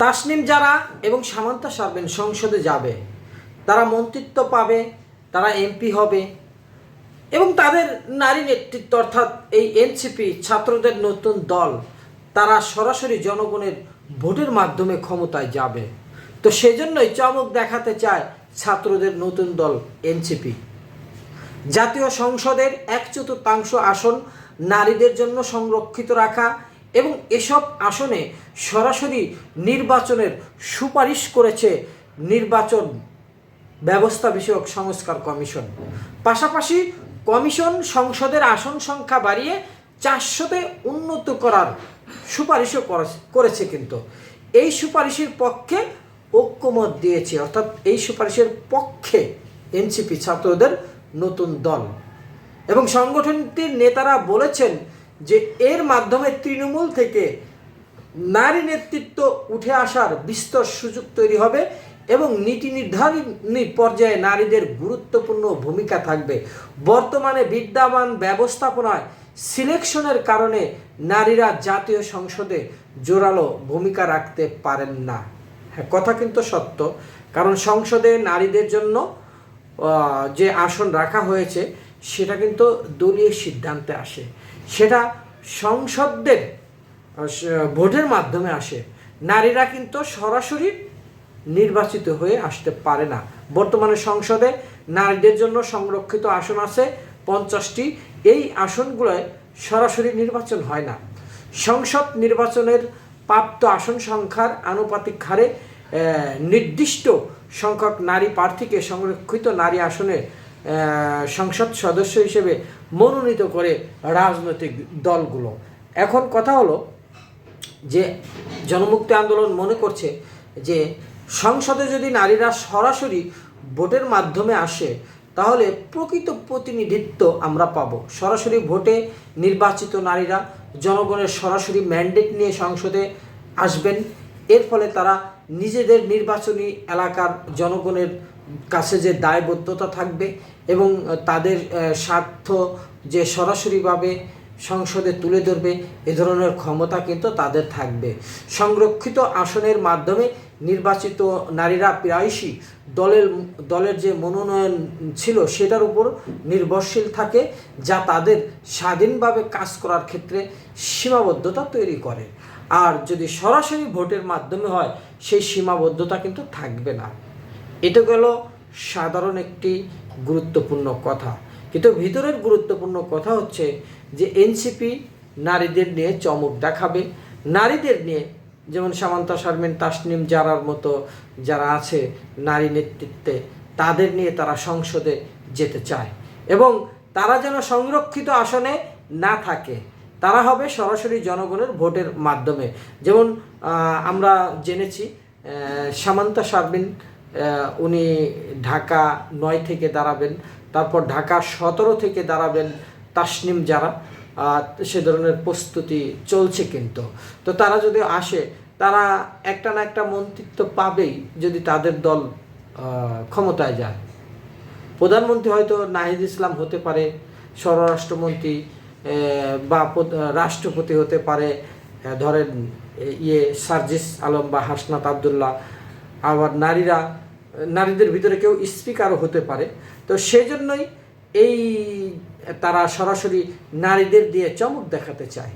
তাসনিম যারা এবং সামান্তা সারবেন সংসদে যাবে, তারা মন্ত্রিত্ব পাবে, তারা এমপি হবে এবং তাদের নারী নেতৃত্ব অর্থাৎ এই এনসিপি ছাত্রদের নতুন দল, তারা সরাসরি জনগণের ভোটের মাধ্যমে ক্ষমতায় যাবে। তো সেজন্যই চমক দেখাতে চায় ছাত্রদের নতুন দল এনসিপি। জাতীয় সংসদের এক চতুর্থাংশ আসন নারীদের জন্য সংরক্ষিত রাখা এবং এসব আসনে সরাসরি নির্বাচনের সুপারিশ করেছে নির্বাচন ব্যবস্থা বিষয়ক সংস্কার কমিশন। পাশাপাশি কমিশন সংসদের আসন সংখ্যা বাড়িয়ে চারশোতে উন্নত করার সুপারিশও করেছে- কিন্তু। এই সুপারিশের পক্ষে ঐক্যমত দিয়েছে, অর্থাৎ এই সুপারিশের পক্ষে এনসিপি ছাত্রদের নতুন দল। এবং সংগঠনটির নেতারা বলেছেন যে এর মাধ্যমে তৃণমূল থেকে নারী নেতৃত্ব উঠে আসার বিস্তর সুযোগ তৈরি হবে এবং নীতি নির্ধারণী পর্যায়ে নারীদের গুরুত্বপূর্ণ ভূমিকা থাকবে। বর্তমানে বিদ্যমান ব্যবস্থাপনায় সিলেকশনের কারণে নারীরা জাতীয় সংসদে জোরালো ভূমিকা রাখতে পারেন না। হ্যাঁ কথা কিন্তু সত্য। কারণ সংসদে নারীদের জন্য যে আসন রাখা হয়েছে সেটা কিন্তু দলীয় সিদ্ধান্তে আসে। সেটা সংসদদের ভোটের মাধ্যমে আসে। নারীরা কিন্তু সরাসরি নির্বাচিত হয়ে আসতে পারে না। বর্তমানে সংসদে নারীদের জন্য সংরক্ষিত আসন আছে পঞ্চাশটি। এই আসনগুলোয় সরাসরি নির্বাচন হয় না। সংসদ নির্বাচনের প্রাপ্ত আসন সংখ্যার আনুপাতিক হারে নির্দিষ্ট সংখ্যক নারী প্রার্থীকে সংরক্ষিত নারী আসনে সংসদ সদস্য হিসেবে মনোনীত করে রাজনৈতিক দলগুলো। এখন কথা হলো যে জনমুক্তি আন্দোলন মনে করছে যে সংসদে যদি নারীরা সরাসরি ভোটের মাধ্যমে আসে, তাহলে প্রকৃত প্রতিনিধিত্ব আমরা পাব। সরাসরি ভোটে নির্বাচিত নারীরা জনগণের সরাসরি ম্যান্ডেট নিয়ে সংসদে আসবেন। এর ফলে তারা নিজেদের নির্বাচনী এলাকার জনগণের কাছে যে দায়বদ্ধতা থাকবে এবং তাদের স্বার্থ যে সরাসরিভাবে সংসদে তুলে ধরবে, এ ধরনের ক্ষমতা কিন্তু তাদের থাকবে। সংরক্ষিত আসনের মাধ্যমে নির্বাচিত নারীরা প্রায়শই দলের দলের যে মনোনয়ন ছিল সেটার উপর নির্ভরশীল থাকে, যা তাদের স্বাধীনভাবে কাজ করার ক্ষেত্রে সীমাবদ্ধতা তৈরি করে। আর যদি সরাসরি ভোটের মাধ্যমে হয়, সেই সীমাবদ্ধতা কিন্তু থাকবে না। এটা গেল সাধারণ একটি গুরুত্বপূর্ণ কথা। কিন্তু ভিতরের গুরুত্বপূর্ণ কথা হচ্ছে যে এনসিপি নারীদের নিয়ে চমক দেখাবে। নারীদের নিয়ে যেমন সামান্তা শারমিন, তাসনিম জারার মতো যারা আছে নারী নেতৃত্বে, তাদের নিয়ে তারা সংসদে যেতে চায়। এবং তারা যেন সংরক্ষিত আসনে না থাকে, তারা হবে সরাসরি জনগণের ভোটের মাধ্যমে। যেমন আমরা জেনেছি সামান্তা শারমিন উনি ঢাকা নয় থেকে দাঁড়াবেন, তারপর ঢাকা সতেরো থেকে দাঁড়াবেন তাসনিম যারা সে ধরনের প্রস্তুতি চলছে কিন্তু। তো তারা যদি আসে, তারা একটা না একটা মন্ত্রিত্ব পাবেই যদি তাদের দল ক্ষমতায় যায়। প্রধানমন্ত্রী হয়তো নাহিদ ইসলাম হতে পারে, স্বরাষ্ট্রমন্ত্রী বা রাষ্ট্রপতি হতে পারে ধরেন ইয়ে সার্জিস আলম বা হাসনাত আবদুল্লাহ আবার নারীরা, নারীদের ভিতরে কেউ স্পিকারও হতে পারে। তো সেই জন্যই এই তারা সরাসরি নারীদের দিয়ে চমক দেখাতে চায়।